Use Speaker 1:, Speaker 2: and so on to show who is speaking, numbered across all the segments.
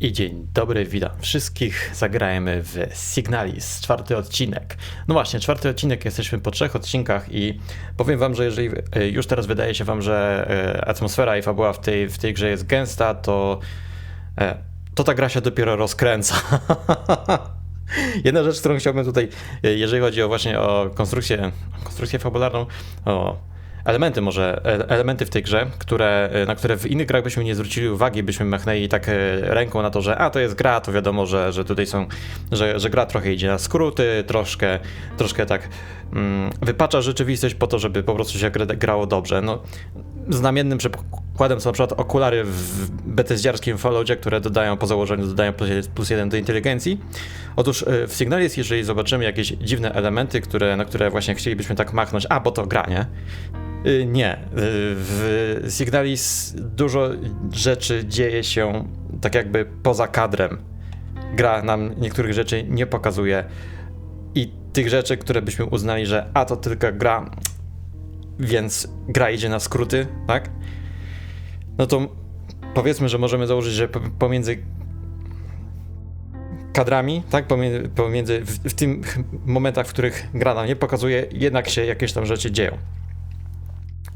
Speaker 1: I dzień dobry, witam wszystkich. Zagrajmy w Signalis, czwarty odcinek. No właśnie, czwarty odcinek, jesteśmy po trzech odcinkach i powiem wam, że jeżeli e, już teraz wydaje się wam, że e, atmosfera i fabuła w tej, w tej grze jest gęsta, to, e, to ta gra się dopiero rozkręca. Jedna rzecz, którą chciałbym tutaj, jeżeli chodzi o właśnie o konstrukcję, konstrukcję fabularną, o elementy może, e, elementy w tej grze, które, e, na które w innych grach byśmy nie zwrócili uwagi, byśmy machnęli tak e, ręką na to, że a to jest gra, to wiadomo, że, że tutaj są, że, że gra trochę idzie na skróty, troszkę, troszkę tak mm, wypacza rzeczywistość po to, żeby po prostu się grało dobrze. No, znamiennym przykładem są na przykład okulary w betezdziarskim Falloutie, które dodają po założeniu dodają plus jeden do inteligencji. Otóż w Signalis, jeżeli zobaczymy jakieś dziwne elementy, które, na które właśnie chcielibyśmy tak machnąć, a bo to gra, nie? Y, nie. Y, w Signalis dużo rzeczy dzieje się tak jakby poza kadrem. Gra nam niektórych rzeczy nie pokazuje i tych rzeczy, które byśmy uznali, że a to tylko gra, więc gra idzie na skróty, tak? No to powiedzmy, że możemy założyć, że pomiędzy kadrami, tak, pomiędzy, pomiędzy w, w tych momentach, w których gra nam nie pokazuje, jednak się jakieś tam rzeczy dzieją.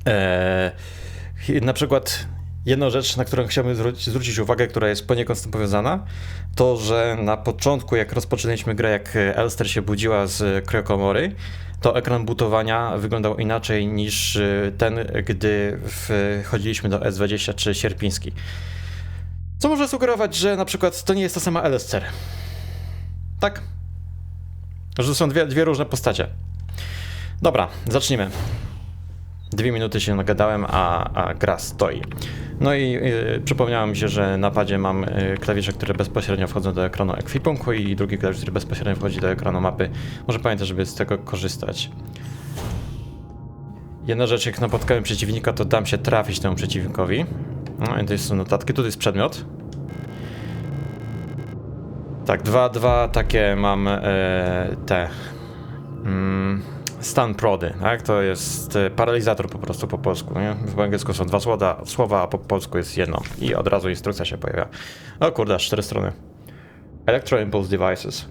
Speaker 1: Eee, na przykład jedna rzecz, na którą chciałbym zwrócić, uwagę, która jest poniekąd z tym powiązana, to że na początku, jak rozpoczynaliśmy grę, jak Elster się budziła z kryokomory, to ekran butowania wyglądał inaczej niż y, ten, gdy wchodziliśmy do S23 sierpiński. Co może sugerować, że na przykład to nie jest ta sama Elster. Tak? Że to są dwie, dwie różne postacie. Dobra, zacznijmy. Dwie minuty się nagadałem, a, a gra stoi. No i y, przypomniało mi się, że na padzie mam y, klawisze, które bezpośrednio wchodzą do ekranu ekwipunku i drugi klawisz, który bezpośrednio wchodzi do ekranu mapy. Może pamiętać, żeby z tego korzystać. Jedna rzecz, jak napotkałem przeciwnika, to dam się trafić temu przeciwnikowi. No i to są notatki, tutaj jest przedmiot. Tak, dwa, dwa takie mam e, te... Mm, stan prody, tak? To jest e, paralizator po prostu po polsku, nie? W angielsku są dwa słowa, słowa a po polsku jest jedno. I od razu instrukcja się pojawia. O kurde, cztery strony. Electro Impulse Devices.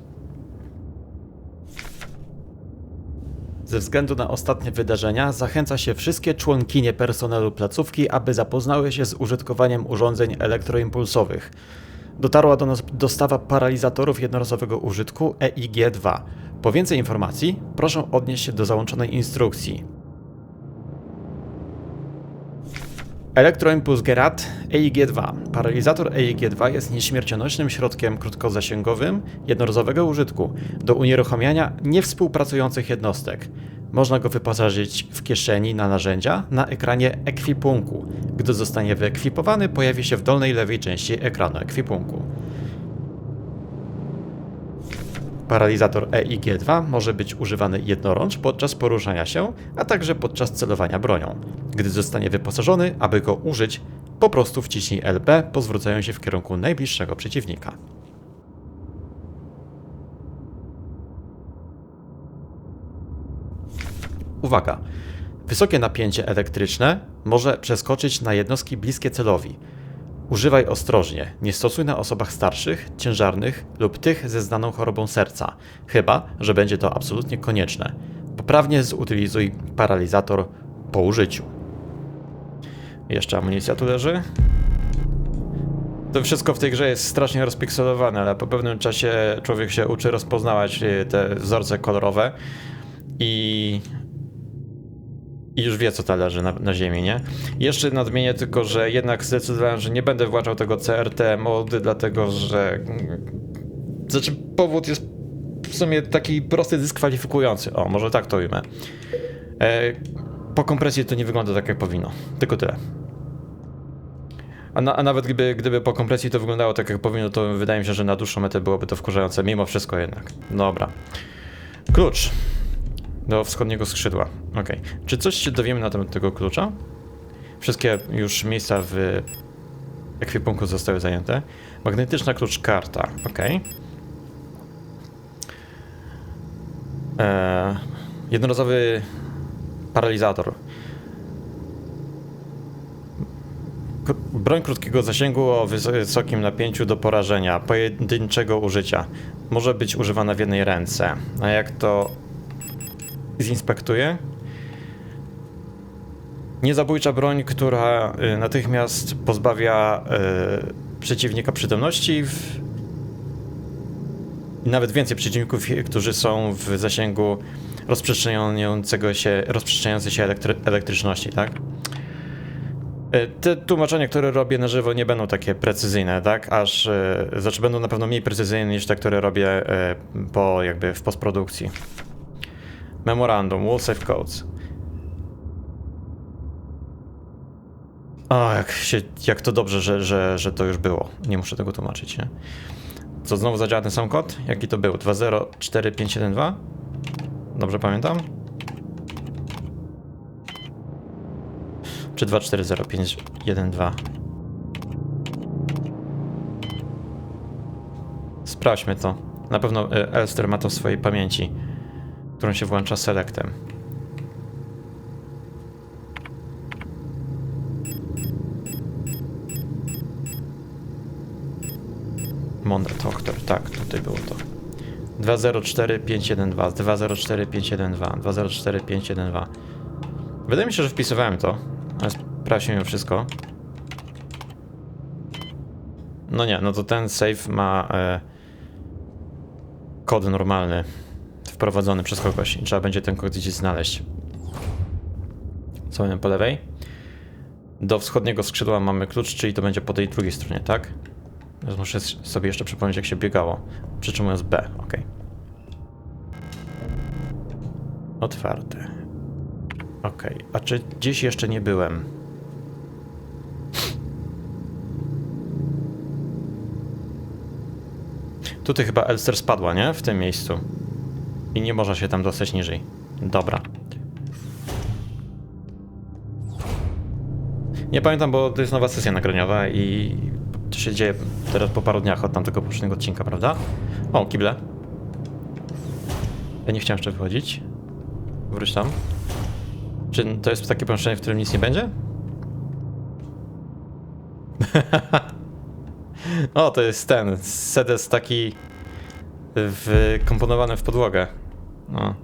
Speaker 1: Ze względu na ostatnie wydarzenia zachęca się wszystkie członkinie personelu placówki, aby zapoznały się z użytkowaniem urządzeń elektroimpulsowych. Dotarła do nas dostawa paralizatorów jednorazowego użytku EIG-2. Po więcej informacji proszę odnieść się do załączonej instrukcji. Elektroimpuls Gerat EIG-2. Paralizator EIG-2 jest nieśmiercionośnym środkiem krótkozasięgowym jednorazowego użytku do unieruchamiania niewspółpracujących jednostek. Można go wyposażyć w kieszeni na narzędzia na ekranie ekwipunku. Gdy zostanie wyekwipowany, pojawi się w dolnej lewej części ekranu ekwipunku. Paralizator EIG-2 może być używany jednorącz podczas poruszania się, a także podczas celowania bronią. Gdy zostanie wyposażony, aby go użyć, po prostu wciśnij LB, pozwracają się w kierunku najbliższego przeciwnika. Uwaga! Wysokie napięcie elektryczne może przeskoczyć na jednostki bliskie celowi. Używaj ostrożnie, nie stosuj na osobach starszych, ciężarnych lub tych ze znaną chorobą serca, chyba że będzie to absolutnie konieczne. Poprawnie zutylizuj paralizator po użyciu. Jeszcze amunicja tu leży. To wszystko w tej grze jest strasznie rozpikselowane, ale po pewnym czasie człowiek się uczy rozpoznawać e, te wzorce kolorowe i i już wie, co ta leży na, na ziemi, nie? Jeszcze nadmienię tylko, że jednak zdecydowałem, że nie będę włączał tego CRT mody, dlatego że... Znaczy, powód jest w sumie taki prosty, dyskwalifikujący. O, może tak to ujmę. E, po kompresji to nie wygląda tak, jak powinno. Tylko tyle. A, na, a, nawet gdyby, gdyby po kompresji to wyglądało tak, jak powinno, to wydaje mi się, że na dłuższą metę byłoby to wkurzające. Mimo wszystko jednak. Dobra. Klucz. Do wschodniego skrzydła. Ok. Czy coś się dowiemy na temat tego klucza? Wszystkie już miejsca w ekwipunku zostały zajęte. Magnetyczna klucz karta. Ok. Eee, jednorazowy paralizator. Broń krótkiego zasięgu o wys- wysokim napięciu do porażenia, pojedynczego użycia. Może być używana w jednej ręce. A jak to zinspektuję? Niezabójcza broń, która y, natychmiast pozbawia y, przeciwnika przytomności. W... Nawet więcej przeciwników, y, którzy są w zasięgu rozprzestrzeniającego się, rozprzestrzeniającej się elektry- elektryczności, tak? Te tłumaczenia, które robię na żywo, nie będą takie precyzyjne, tak? Aż, znaczy będą na pewno mniej precyzyjne niż te, które robię po, jakby w postprodukcji. Memorandum, Wall Safe Codes. O, jak, się, jak to dobrze, że, że, że to już było. Nie muszę tego tłumaczyć, nie? Co, znowu zadziała ten sam kod? Jaki to był? 204572? Dobrze pamiętam? Czy 240512? Sprawdźmy to. Na pewno y, Elster ma to w swojej pamięci, którą się włącza selectem. Mądry doktor, tak, tutaj było to. 204512, 204512, 204512. Wydaje mi się, że wpisywałem to, ale sprawdźmy mimo wszystko. No nie, no to ten save ma e, kod normalny wprowadzony przez kogoś i trzeba będzie ten kod gdzieś znaleźć. Co mamy po lewej? Do wschodniego skrzydła mamy klucz, czyli to będzie po tej drugiej stronie, tak? Teraz muszę sobie jeszcze przypomnieć, jak się biegało. Przytrzymując B, ok. Otwarte. Ok, a czy gdzieś jeszcze nie byłem? Tutaj chyba Elster spadła, nie? W tym miejscu. I nie można się tam dostać niżej. Dobra. Nie pamiętam, bo to jest nowa sesja nagraniowa i to się dzieje teraz po paru dniach od tamtego poprzedniego odcinka, prawda? O, kible. Ja nie chciałem jeszcze wychodzić. Wróć tam. Czy to jest takie pomieszczenie, w którym nic nie będzie? o, to jest ten sedes taki wkomponowany w podłogę. No.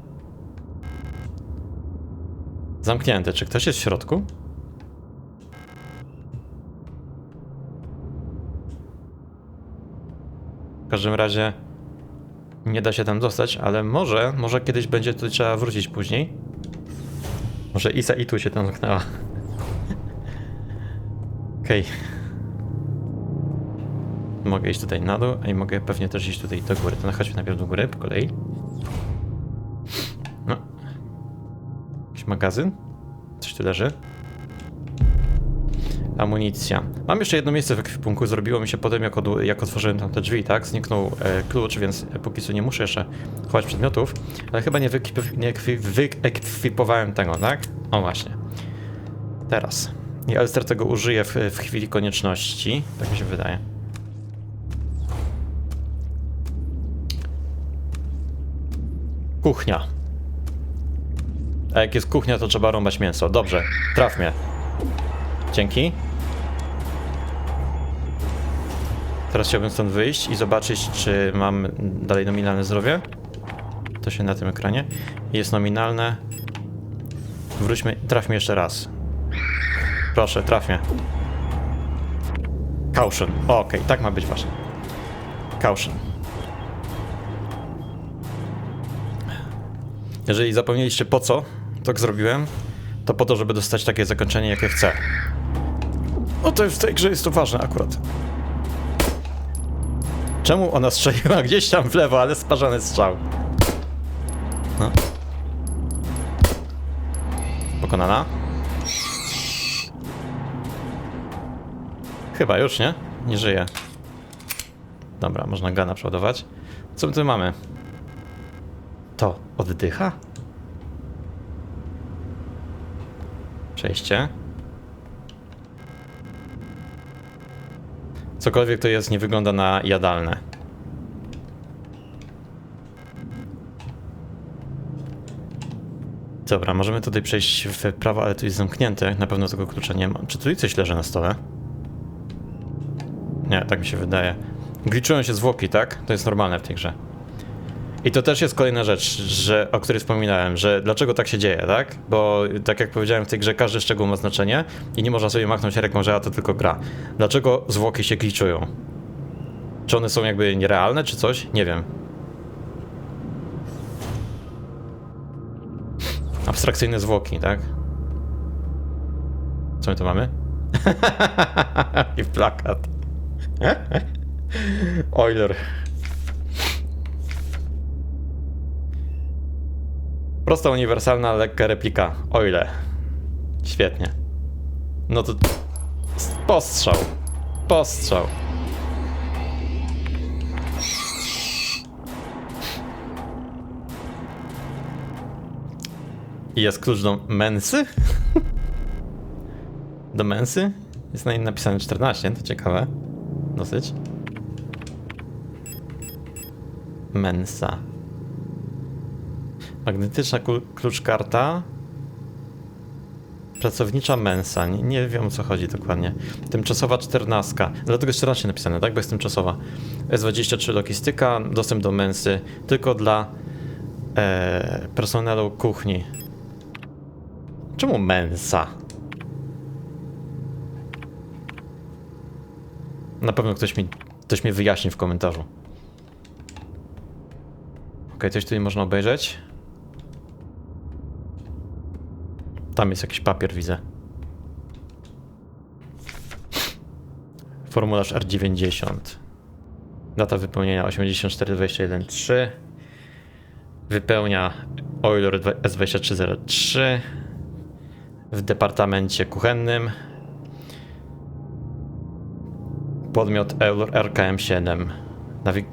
Speaker 1: Zamknięte. Czy ktoś jest w środku? W każdym razie nie da się tam dostać, ale może, może kiedyś będzie to trzeba wrócić później. Może Isa i tu się tam zamknęła. Okej. Mogę iść tutaj na dół, a i mogę pewnie też iść tutaj do góry. To chodźmy najpierw do góry po kolei. No. Jakiś magazyn? Coś tu leży? Amunicja. Mam jeszcze jedno miejsce w ekwipunku. Zrobiło mi się potem, jak, od, jak otworzyłem tam te drzwi, tak? Zniknął e, klucz, więc póki co nie muszę jeszcze chować przedmiotów. Ale chyba nie, wyekwi- nie ekwi- wyekwipowałem tego, tak? O właśnie. Teraz. I Elster tego użyje w, w chwili konieczności. Tak mi się wydaje. Kuchnia. A jak jest kuchnia, to trzeba rąbać mięso. Dobrze, traf mnie. Dzięki. Teraz chciałbym stąd wyjść i zobaczyć, czy mam dalej nominalne zdrowie. To się na tym ekranie. Jest nominalne. Wróćmy, traf mnie jeszcze raz. Proszę, traf mnie. Caution. Okej, tak ma być wasze. Caution. Jeżeli zapomnieliście po co tak zrobiłem, to po to, żeby dostać takie zakończenie, jakie chcę. O, to w tej grze jest to ważne akurat. Czemu ona strzeliła gdzieś tam w lewo, ale sparzony strzał? No. Pokonana? Chyba już, nie? Nie żyje. Dobra, można gana przeładować. Co my tu mamy? To oddycha? Przejście. Cokolwiek to jest, nie wygląda na jadalne. Dobra, możemy tutaj przejść w prawo, ale tu jest zamknięte. Na pewno tego klucza nie ma. Czy tutaj coś leży na stole? Nie, tak mi się wydaje. Gliczują się zwłoki, tak? To jest normalne w tej grze. I to też jest kolejna rzecz, że, o której wspominałem, że dlaczego tak się dzieje, tak? Bo tak jak powiedziałem w tej grze, każdy szczegół ma znaczenie i nie można sobie machnąć ręką, że a to tylko gra. Dlaczego zwłoki się gliczują? Czy one są jakby nierealne, czy coś? Nie wiem. Abstrakcyjne zwłoki, tak? Co my tu mamy? I plakat. Euler. Prosta, uniwersalna, lekka replika. O ile. Świetnie. No to... Postrzał. Postrzał. I jest klucz do mensy? do mensy? Jest na nim napisane 14, to ciekawe. Dosyć. Mensa. Magnetyczna kluczkarta. Pracownicza mensa. Nie, nie wiem o co chodzi dokładnie. Tymczasowa czternastka. Dlatego jest 14 napisane, tak? Bo jest tymczasowa. S23 logistyka, dostęp do mensy. Tylko dla e, personelu kuchni. Czemu mensa? Na pewno ktoś mi, ktoś mi wyjaśni w komentarzu. Okej, coś tutaj można obejrzeć. Tam jest jakiś papier, widzę. Formularz R90. Data wypełnienia 8421.3. Wypełnia Euler S2303 w departamencie kuchennym. Podmiot Euler RKM7. Nawig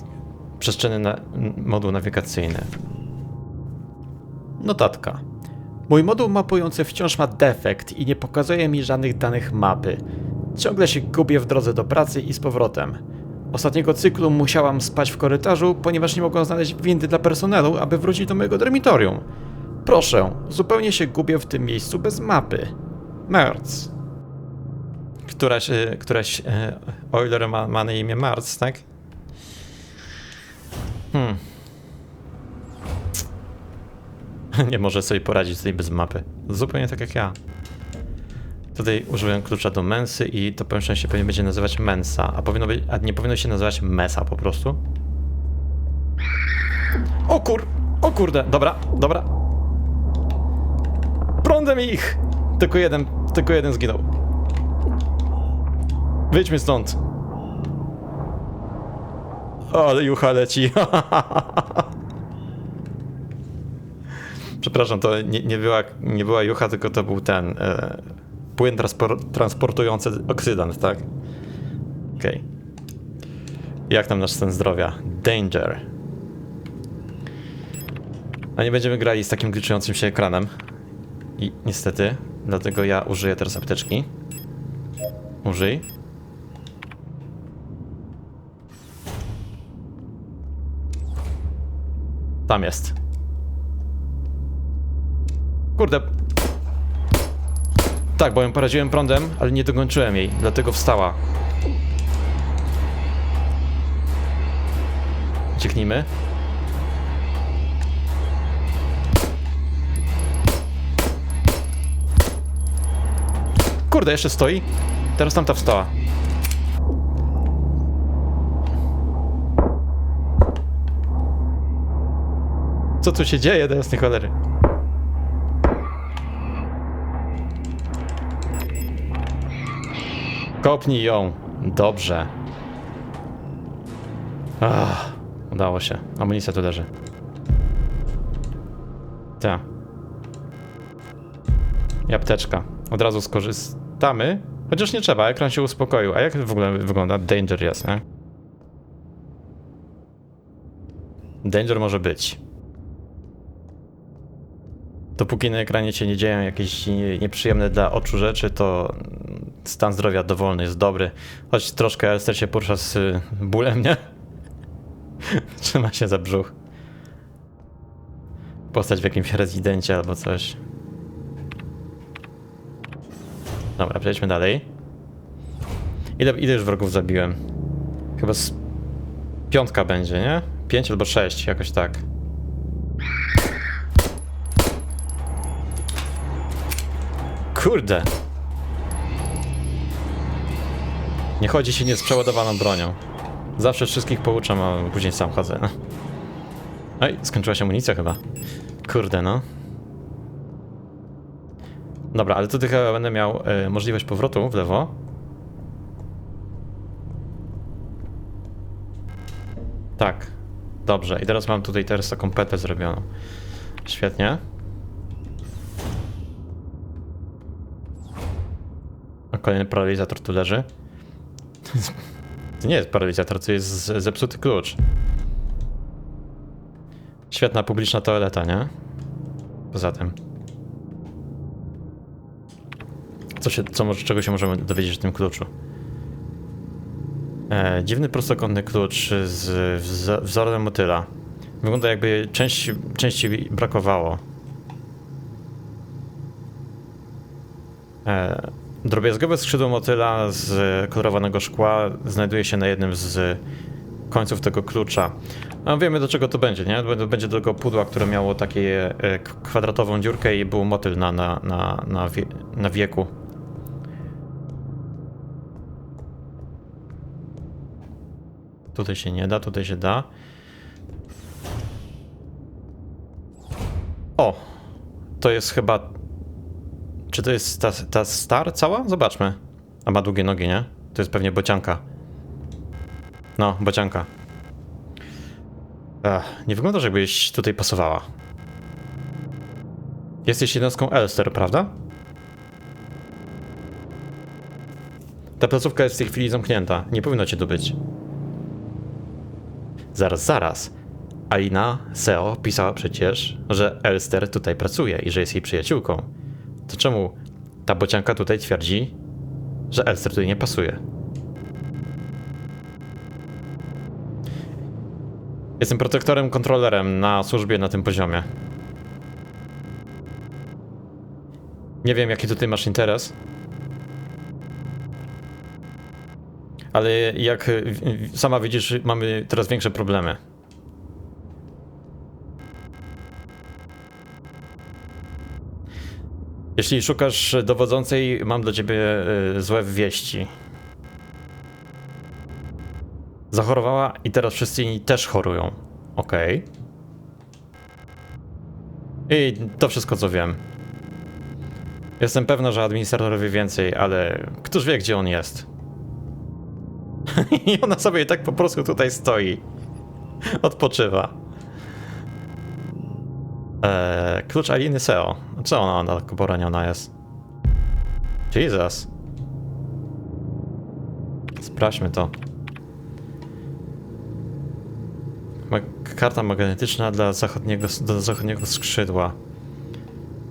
Speaker 1: przestrzenny na moduł nawigacyjny. Notatka. Mój moduł mapujący wciąż ma defekt i nie pokazuje mi żadnych danych mapy. Ciągle się gubię w drodze do pracy i z powrotem. Ostatniego cyklu musiałam spać w korytarzu, ponieważ nie mogłam znaleźć windy dla personelu, aby wrócić do mojego dormitorium. Proszę, zupełnie się gubię w tym miejscu bez mapy. Merc. Któraś, y, któraś y, Euler ma, ma na imię Marc, tak? Hmm. Nie może sobie poradzić tutaj bez mapy. Zupełnie tak jak ja. Tutaj użyłem klucza do mensy i to pomieszczenie się pewnie będzie nazywać mensa, a powinno być, a nie powinno się nazywać mesa po prostu. O kur... O kurde, dobra, dobra. Prądem ich! Tylko jeden, tylko jeden zginął. Wyjdźmy stąd. Ale jucha leci. Przepraszam, to nie, nie, była, nie była jucha, tylko to był ten e, płyn transpor, transportujący oksydant, tak? Okej. Jak tam nasz stan zdrowia? Danger. A nie będziemy grali z takim glitchującym się ekranem. I niestety, dlatego ja użyję teraz apteczki. Użyj. Tam jest. Kurde. Tak, bo ją poraziłem prądem, ale nie dokończyłem jej, dlatego wstała. Ucieknijmy. Kurde, jeszcze stoi. Teraz tamta wstała. Co tu się dzieje do jasnej cholery? Kopnij ją. Dobrze. Ach, udało się. Amunicja tu leży. Tak. I apteczka. Od razu skorzystamy. Chociaż nie trzeba, ekran się uspokoił. A jak w ogóle wygląda Danger jest, nie? Danger może być. Dopóki na ekranie się nie dzieją jakieś nie- nieprzyjemne dla oczu rzeczy, to stan zdrowia dowolny jest dobry. Choć troszkę Elster się porusza z y, bólem, nie? Trzyma się za brzuch. Postać w jakimś rezydencie albo coś. Dobra, przejdźmy dalej. Ile, ile już wrogów zabiłem? Chyba z piątka będzie, nie? Pięć albo sześć, jakoś tak. Kurde. Nie chodzi się nie z przeładowaną bronią. Zawsze wszystkich pouczam, a później sam chodzę. No. Oj, skończyła się amunicja chyba. Kurde, no. Dobra, ale tutaj chyba będę miał y, możliwość powrotu w lewo. Tak. Dobrze, i teraz mam tutaj teraz taką petę zrobioną. Świetnie. Kolejny paralizator tu leży. To nie jest paralizator, to jest zepsuty klucz. Świetna publiczna toaleta, nie? Poza tym. Co się, co czego się możemy dowiedzieć o tym kluczu? E, dziwny prostokątny klucz z wz- wzorem motyla. Wygląda jakby części, części brakowało. E, drobiazgowe skrzydło motyla z kolorowanego szkła znajduje się na jednym z końców tego klucza. A wiemy do czego to będzie, nie? Będzie do tego pudła, które miało takie e, kwadratową dziurkę i był motyl na, na, na, na, wie, na wieku. Tutaj się nie da, tutaj się da. O! To jest chyba. Czy to jest ta, ta star cała? Zobaczmy. A ma długie nogi, nie? To jest pewnie bocianka. No, bocianka. Nie wyglądasz jakbyś tutaj pasowała. Jesteś jednostką Elster, prawda? Ta placówka jest w tej chwili zamknięta. Nie powinno cię tu być. Zaraz, zaraz. Alina Seo pisała przecież, że Elster tutaj pracuje i że jest jej przyjaciółką. To czemu ta bocianka tutaj twierdzi, że Elster tutaj nie pasuje? Jestem protektorem, kontrolerem na służbie na tym poziomie. Nie wiem, jaki tutaj masz interes. Ale jak sama widzisz, mamy teraz większe problemy. Jeśli szukasz dowodzącej, mam dla ciebie y, złe wieści. Zachorowała i teraz wszyscy inni też chorują. Okej. I to wszystko, co wiem. Jestem pewna, że administrator wie więcej, ale któż wie, gdzie on jest? I ona sobie tak po prostu tutaj stoi. Odpoczywa. Eee, klucz Aliny Seo. Co ona, tak poraniona jest? Jesus. Sprawdźmy to. Karta magnetyczna dla zachodniego, zachodniego skrzydła.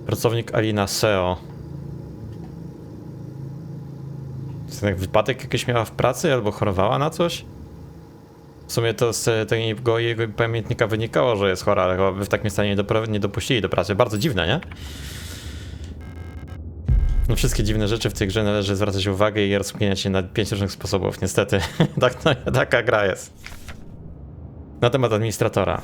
Speaker 1: Pracownik Alina Seo. To jak wypadek jakiś miała w pracy albo chorowała na coś? W sumie to z tego jego pamiętnika wynikało, że jest chora, ale by w takim stanie nie, dopro- nie dopuścili do pracy. Bardzo dziwne, nie? No wszystkie dziwne rzeczy w tej grze należy zwracać uwagę i rozkminiać je na pięć różnych sposobów, niestety. tak, no, taka gra jest. Na temat administratora.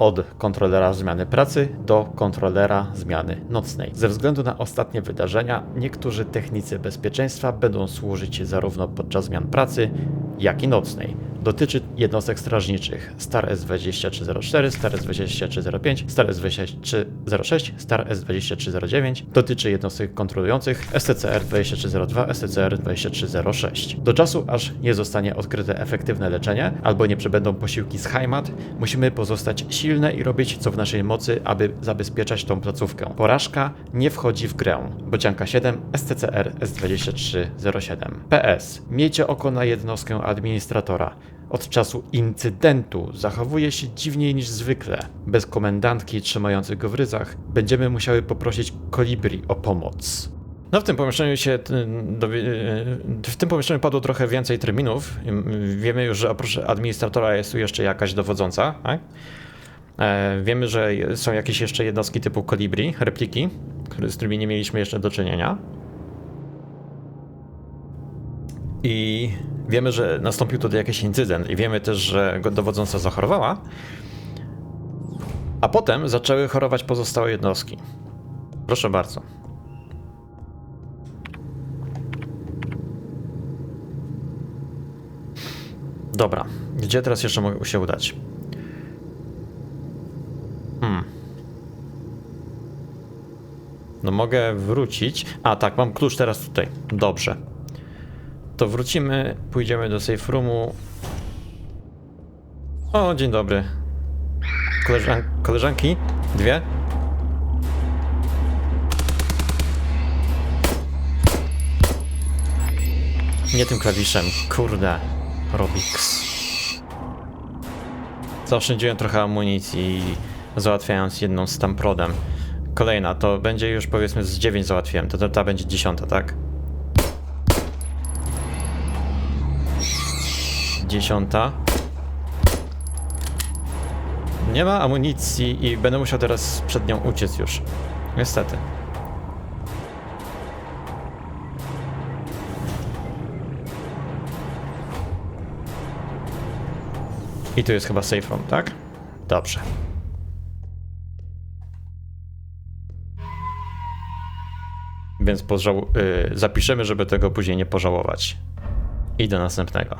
Speaker 1: Od kontrolera zmiany pracy do kontrolera zmiany nocnej. Ze względu na ostatnie wydarzenia, niektórzy technicy bezpieczeństwa będą służyć zarówno podczas zmian pracy, jak i nocnej. Dotyczy jednostek strażniczych Star S2304, Star S2305, Star S2306, Star S2309. Dotyczy jednostek kontrolujących STCR2302, STCR2306. Do czasu, aż nie zostanie odkryte efektywne leczenie albo nie przybędą posiłki z Heimat, musimy pozostać silne i robić co w naszej mocy, aby zabezpieczać tą placówkę. Porażka nie wchodzi w grę. Bocianka 7, STCR S2307. PS. Miejcie oko na jednostkę administratora. Od czasu incydentu zachowuje się dziwniej niż zwykle. Bez komendantki trzymającej go w ryzach będziemy musiały poprosić kolibri o pomoc. No w tym pomieszczeniu się y, y, w tym pomieszczeniu padło trochę więcej terminów. Wiemy już, że oprócz administratora jest tu jeszcze jakaś dowodząca, tak? E, Wiemy, że są jakieś jeszcze jednostki typu kolibri, repliki, z którymi nie mieliśmy jeszcze do czynienia. I wiemy, że nastąpił tutaj jakiś incydent, i wiemy też, że dowodząca zachorowała. A potem zaczęły chorować pozostałe jednostki. Proszę bardzo. Dobra, gdzie teraz jeszcze mogę się udać? No mogę wrócić. A tak, mam klucz teraz tutaj. Dobrze. To wrócimy, pójdziemy do safe roomu. O, dzień dobry. Koleżan koleżanki? Dwie? Nie tym klawiszem, kurde. Robix. Zaoszczędziłem trochę amunicji, załatwiając jedną z Stamprodem. Kolejna, to będzie już powiedzmy z 9 załatwiłem, to, to ta będzie dziesiąta, tak? Dziesiąta. Nie ma amunicji i będę musiał teraz przed nią uciec już. Niestety. I tu jest chyba safe room, tak? Dobrze. Więc pożał- y, zapiszemy, żeby tego później nie pożałować. I do następnego.